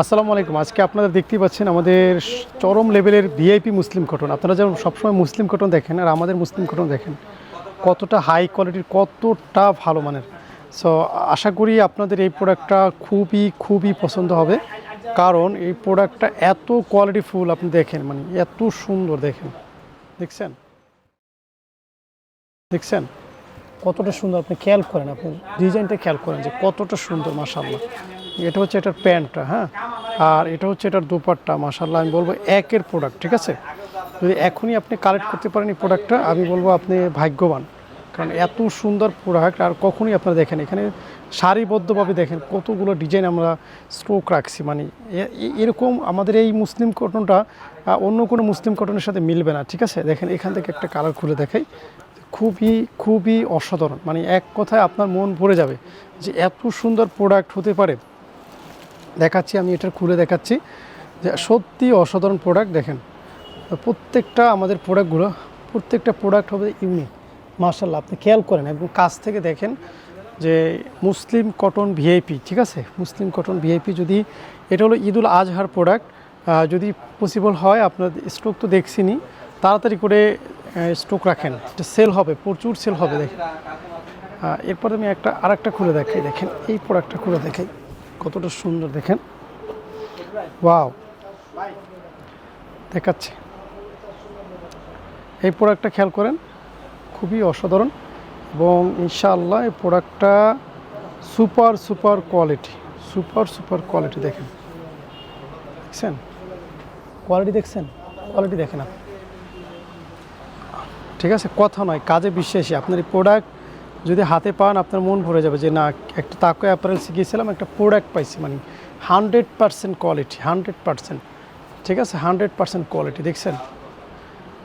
আসসালামু আলাইকুম। আজকে আপনারা দেখতেই পাচ্ছেন আমাদের চরম লেভেলের ভিআইপি মুসলিম কটন আপনারা যেমন সবসময় মুসলিম কটন দেখেন আর আমাদের মুসলিম কটন দেখেন, কতটা হাই কোয়ালিটির কতটা ভালো মানের। সো আশা করি আপনাদের এই প্রোডাক্টটা খুবই খুবই পছন্দ হবে। কারণ এই প্রোডাক্টটা এত কোয়ালিটি ফুল আপনি দেখেন মানে এত সুন্দর দেখেন। দেখছেন? দেখছেন? কতটা সুন্দর। আপনি খেয়াল করেন, আপনি ডিজাইনটা খেয়াল করেন যে কতটা সুন্দর মাসাল্লাহ এটা হচ্ছে এটার প্যান্টটা হ্যাঁ? আর এটা হচ্ছে এটার দুপাট্টা মাসাল্লাহ আমি বলব একের প্রোডাক্ট ঠিক আছে? যদি এখনই আপনি কালেক্ট করতে পারেন এই প্রোডাক্টটা আমি বলব আপনি ভাগ্যবান। কারণ এত সুন্দর প্রোডাক্ট আর কখনই আপনারা দেখেন এখানে সারিবদ্ধভাবে দেখেন কতগুলো ডিজাইন আমরা স্ট্রোক রাখছি মানে এরকম আমাদের এই মুসলিম কটনটা অন্য কোনো মুসলিম কটনের সাথে মিলবে না, ঠিক আছে? দেখেন এখান থেকে একটা কালার খুলে দেখাই। খুবই খুবই অসাধারণ মানে এক কথায় আপনার মন ভরে যাবে যে এত সুন্দর প্রোডাক্ট হতে পারে। দেখাচ্ছি, আমি এটা খুলে দেখাচ্ছি যে সত্যি অসাধারণ প্রোডাক্ট দেখেন। প্রত্যেকটা আমাদের প্রোডাক্টগুলো প্রত্যেকটা প্রোডাক্ট হবে ইউনিক মার্শাল্লাহ আপনি খেয়াল করেন এবং কাছ থেকে দেখেন যে মুসলিম কটন ভিআইপি ঠিক আছে? মুসলিম কটন ভিআইপি যদি, এটা হলো ঈদুল আজহার প্রোডাক্ট যদি পসিবল হয়, আপনার স্টক তো দেখছিনি, তাড়াতাড়ি করে স্টক রাখেন। এটা সেল হবে, প্রচুর সেল হবে, দেখেন। এরপরে আমি একটা, আরেকটা খুলে দেখাই, দেখেন, এই প্রোডাক্টটা খুলে দেখাই। কতটা সুন্দর দেখেন। ওয়াও। দেখাচ্ছে। এই প্রোডাক্টটা খেয়াল করেন, খুবই অসাধারণ এবং ইনশাআল্লাহ এই প্রোডাক্টটা super super quality, super super quality দেখেন। দেখছেন? কোয়ালিটি দেখছেন? কোয়ালিটি দেখেন আপনি। ঠিক আছে, কথা নয়, কাজে বিশ্বাসী। আপনার এই প্রোডাক্ট যদি হাতে পান আপনার মন ভরে যাবে যে না, একটা তাকে অ্যাপারেল শিখিয়েছিলাম, একটা প্রোডাক্ট পাইছি মানে hundred percent quality hundred percent ঠিক আছে? হান্ড্রেড পারসেন্ট কোয়ালিটি দেখছেন?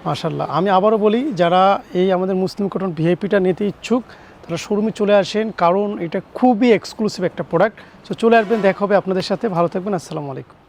মাশাল্লাহ আমি আবারও বলি, যারা এই আমাদের মুসলিম কটন ভিআইপিটা নিতে ইচ্ছুক, তারা শোরুমে চলে আসেন, কারণ এটা খুবই এক্সক্লুসিভ একটা প্রোডাক্ট তো চলে আসবেন, দেখা হবে আপনাদের সাথে। ভালো থাকবেন, আসসালামু আলাইকুম।